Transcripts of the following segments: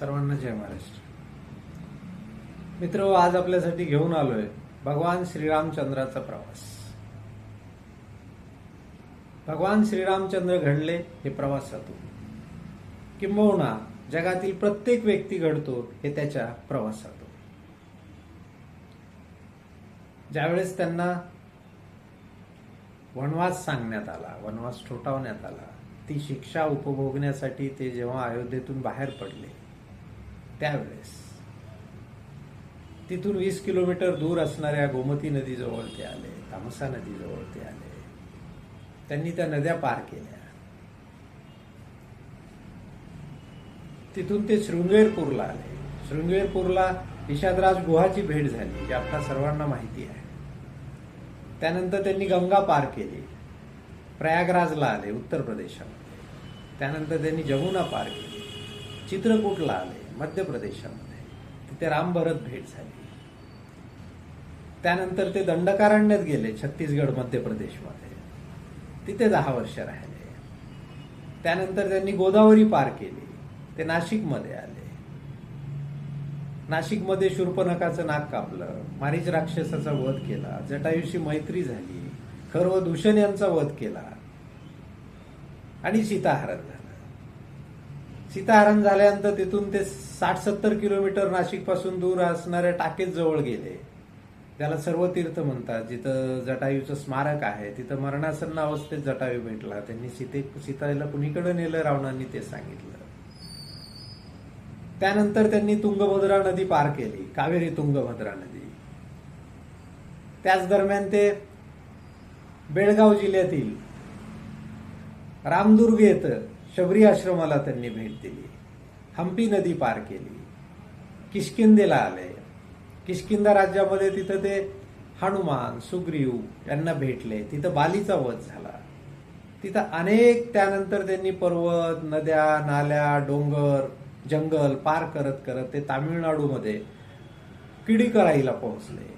सर्वांना जय महाराष्ट्र. मित्र आज आपल्यासाठी घेऊन आलोय भगवान श्रीरामचंद्राचा प्रवास. भगवान श्रीरामचंद्र घडले हे प्रवासातून. किंबहुना जगातील प्रत्येक व्यक्ती घडतो हे त्याच्या प्रवासातून. ज्यावेळेस त्यांना वनवास सांगण्यात आला वनवास ठोठावण्यात आला ती शिक्षा उपभोगण्यासाठी ते जेव्हा अयोध्येतून बाहेर पडले त्यावेळेस. तिथून वीस किलोमीटर दूर असणाऱ्या गोमती नदीजवळ ते आले तामसा नदीजवळ ते आले. त्यांनी त्या नद्या पार केल्या. तिथून ते शृंगेरपूरला आले. शृंगेरपूरला निषादराज गुहाची भेट झाली जी आपल्या सर्वांना माहिती आहे. त्यानंतर त्यांनी गंगा पार केली. प्रयागराजला आले उत्तर प्रदेशामध्ये. त्यानंतर त्यांनी जमुना पार केली. चित्रकूटला आले. मध्य प्रदेशामध्ये तिथे रामभरत भेट झाली. त्यानंतर ते दंडकारण्यात गेले छत्तीसगड मध्य प्रदेशमध्ये तिथे दहा वर्ष राहिले. त्यानंतर त्यांनी गोदावरी पार केली. ते नाशिकमध्ये आले. नाशिकमध्ये शूर्पनखाचं नाक कापलं. मारीच राक्षसाचा वध केला. जटायूशी मैत्री झाली. खरव दूषण यांचा वध केला. आणि सीता हरण झाली. सीताहरण झाल्यानंतर तिथून ते साठ सत्तर किलोमीटर नाशिकपासून दूर असणाऱ्या टाकेत जवळ गेले. त्याला सर्व तीर्थ म्हणतात. जिथं जटायूचं स्मारक आहे तिथं मरणासन्न अवस्थेत जटायू भेटला. त्यांनी सीते सीताला कुणीकडे नेलं? रावणांनी ते सांगितलं. त्यानंतर त्यांनी तुंगभद्रा नदी पार केली. कावेरी तुंगभद्रा नदी. त्याच दरम्यान ते बेळगाव जिल्ह्यातील रामदुर्ग येतं. शबरी आश्रमाला त्यांनी भेट दिली. हम्पी नदी पार केली. किशकिंदेला आले. किशकिंदा राज्यामध्ये तिथं ते हनुमान सुग्रीव यांना भेटले. तिथं बालीचा वध झाला. तिथं अनेक त्यानंतर त्यांनी पर्वत नद्या नाल्या डोंगर जंगल पार करत करत ते तामिळनाडूमध्ये किडीकराईला पोहोचले.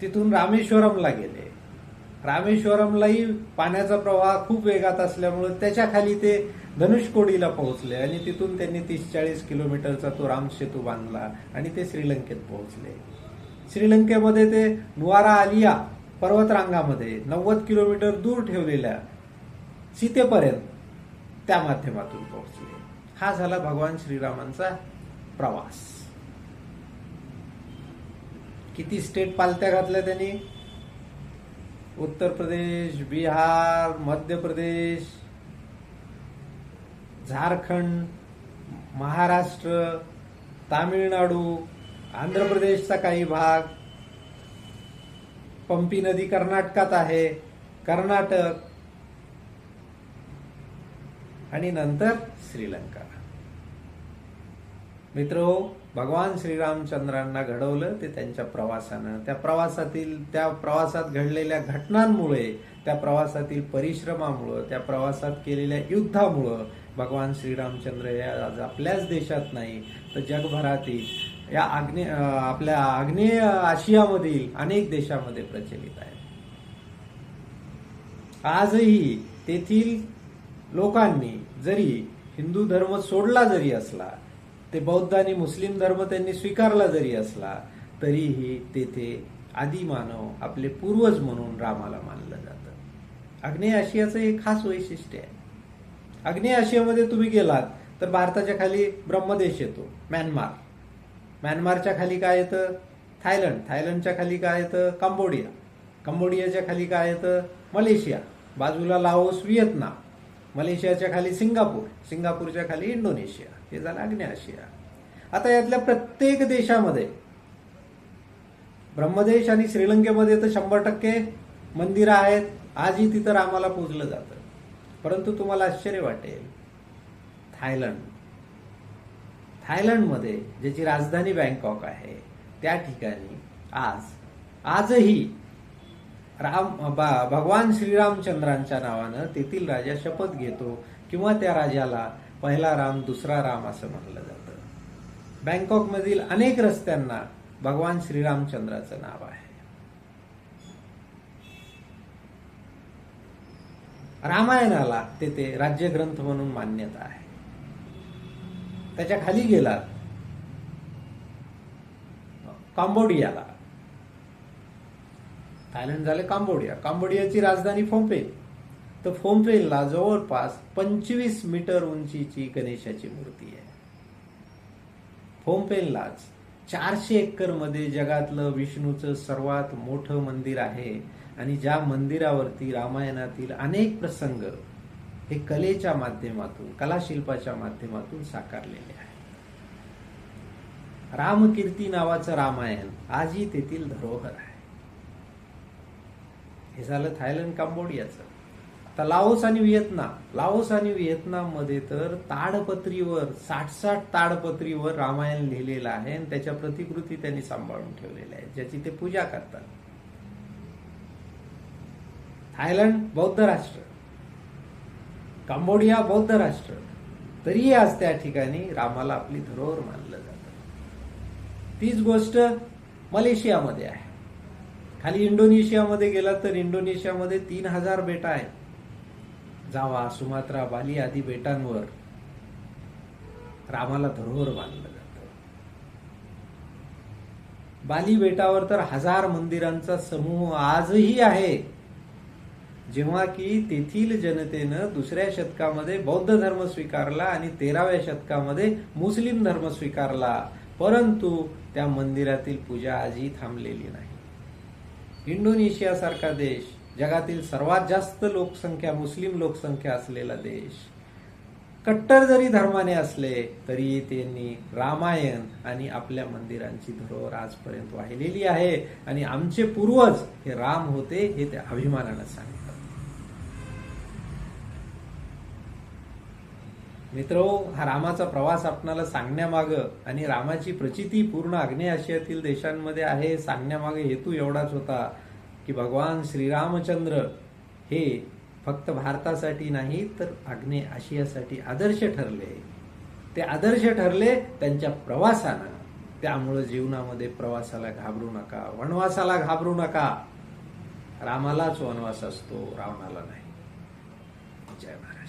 तिथून रामेश्वरमला गेले. रामेश्वरमलाही पाण्याचा प्रवाह खूप वेगात असल्यामुळं त्याच्याखाली ते धनुषकोडीला पोहोचले आणि तिथून त्यांनी तीस चाळीस किलोमीटरचा तो राम सेतू बांधला आणि ते श्रीलंकेत पोहोचले. श्रीलंकेमध्ये ते नुवारा आलिया पर्वतरांगामध्ये नव्वद किलोमीटर दूर ठेवलेल्या सीतेपर्यंत त्या माध्यमातून पोहोचले. हा झाला भगवान श्रीरामांचा प्रवास. किती स्टेट पालत्या घातल्या त्यांनी? उत्तर प्रदेश बिहार मध्य प्रदेश झारखंड महाराष्ट्र तामिळनाडू आंध्र प्रदेशचा काही भाग. पंपी नदी कर्नाटकात आहे कर्नाटक आणि नंतर श्रीलंका. मित्र भगवान श्रीरामचंद्रांना घडवलं ते त्यांच्या प्रवासानं. त्या प्रवासातील त्या प्रवासात घडलेल्या घटनांमुळे त्या प्रवासातील परिश्रमामुळं त्या प्रवासात केलेल्या युद्धामुळं भगवान श्रीरामचंद्र हे आज आपल्याच देशात नाही तर जगभरातील या आग्ने आपल्या आग्नेय आशियामधील अनेक देशामध्ये प्रचलित आहे. आजही तेथील लोकांनी जरी हिंदू धर्म सोडला जरी असला ते बौद्ध आणि मुस्लिम धर्म त्यांनी स्वीकारला जरी असला तरीही तेथे आदिमानव आपले पूर्वज म्हणून रामाला मानलं जातं. आग्नेय आशियाचं एक खास वैशिष्ट्य आहे. आग्नेय आशियामध्ये तुम्ही गेलात तर भारताच्या खाली ब्रह्मदेश येतो म्यानमार. म्यानमारच्या खाली काय येतं? थायलंड. थायलंडच्या खाली काय येतं? कंबोडिया. कंबोडियाच्या खाली काय येतं? मलेशिया. बाजूला लाओस व्हिएतनाम. मलेशियाच्या खाली सिंगापूर सिंगापूरच्या खाली इंडोनेशिया हे झालं आग्नेय आशिया. आता यातल्या प्रत्येक देशामध्ये ब्रह्मदेश आणि श्रीलंकेमध्ये तर शंभर टक्के मंदिरं आहेत. आजही तिथं रामाला पूजलं जातं. परंतु तुम्हाला आश्चर्य वाटेल थायलंड. थायलंडमध्ये ज्याची राजधानी बँकॉक आहे त्या ठिकाणी आज आजही राम बा- भगवान श्रीरामचंद्रांच्या नावानं तेथील राजा शपथ घेतो किंवा त्या राजाला पहिला राम दुसरा राम असं म्हणलं जातं. बँकॉकमधील अनेक रस्त्यांना भगवान श्रीरामचंद्राचं नाव आहे. रामायणाला तेथे राज्यग्रंथ म्हणून मान्यता आहे. त्याच्याखाली गेलात. कांबोडियाला. थायलंड झाले कांबोडिया. कांबोडियाची राजधानी फोम्पेन तर फोम्पेनला जवळपास पंचवीस मीटर उंचीची गणेशाची मूर्ती आहे. फोम्पेनलाच चारशे एकरमध्ये जगातलं विष्णूचं सर्वात मोठं मंदिर आहे आणि ज्या मंदिरावरती रामायणातील अनेक प्रसंग हे कलेच्या माध्यमातून कलाशिल्पाच्या माध्यमातून साकारलेले आहे रामकीर्ती नावाचं रामायण आजही तेथील धरोहर आहे. हे झालं थायलंड कंबोडियाचं. आता लाओस आणि व्हिएतनाम. लाओस आणि व्हिएतनाममध्ये तर ताडपत्रीवर साठ साठ ताडपत्रीवर रामायण लिहिलेलं आहे आणि त्याच्या प्रतिकृती त्यांनी सांभाळून ठेवलेल्या आहेत ज्याची ते पूजा करतात. थायलंड बौद्ध राष्ट्र. कंबोडिया बौद्ध राष्ट्र. तरीही आज त्या ठिकाणी रामाला आपली धरोहर मानलं जातं. तीच गोष्ट मलेशियामध्ये आहे. खाली इंडोनेशियामध्ये गेला तर इंडोनेशियामध्ये तीन हजार बेटा आहेत. जावा सुमात्रा बाली आदी बेटांवर रामाला धरोहर मानलं जातं. बाली बेटावर तर हजार मंदिरांचा समूह आजही आहे. जेव्हा की तेथील जनतेनं दुसऱ्या शतकामध्ये बौद्ध धर्म स्वीकारला आणि तेराव्या शतकामध्ये मुस्लिम धर्म स्वीकारला. परंतु त्या मंदिरातील पूजा आजही थांबलेली नाही. इंडोनेशियासारखा देश जगातील सर्वात जास्त लोकसंख्या मुस्लिम लोकसंख्या असलेला देश. कट्टर जरी धर्माने असले तरी त्यांनी रामायण आणि आपल्या मंदिरांची धरोहर आजपर्यंत वाहिलेली आहे. आणि आमचे पूर्वज हे राम होते हे ते अभिमानानं सांगतात. मित्रो हा रामाचा प्रवास आपणाला सांगण्यामागं आणि रामाची प्रचिती पूर्ण आग्नेय आशियातील देशांमध्ये आहे सांगण्यामागे हेतू एवढाच होता की भगवान श्रीरामचंद्र हे फक्त भारतासाठी नाही तर आग्नेय आशियासाठी आदर्श ठरले. ते आदर्श ठरले त्यांच्या प्रवासानं. त्यामुळं जीवनामध्ये प्रवासाला घाबरू नका वनवासाला घाबरू नका. रामालाच वनवास असतो रावणाला नाही. जय महाराज.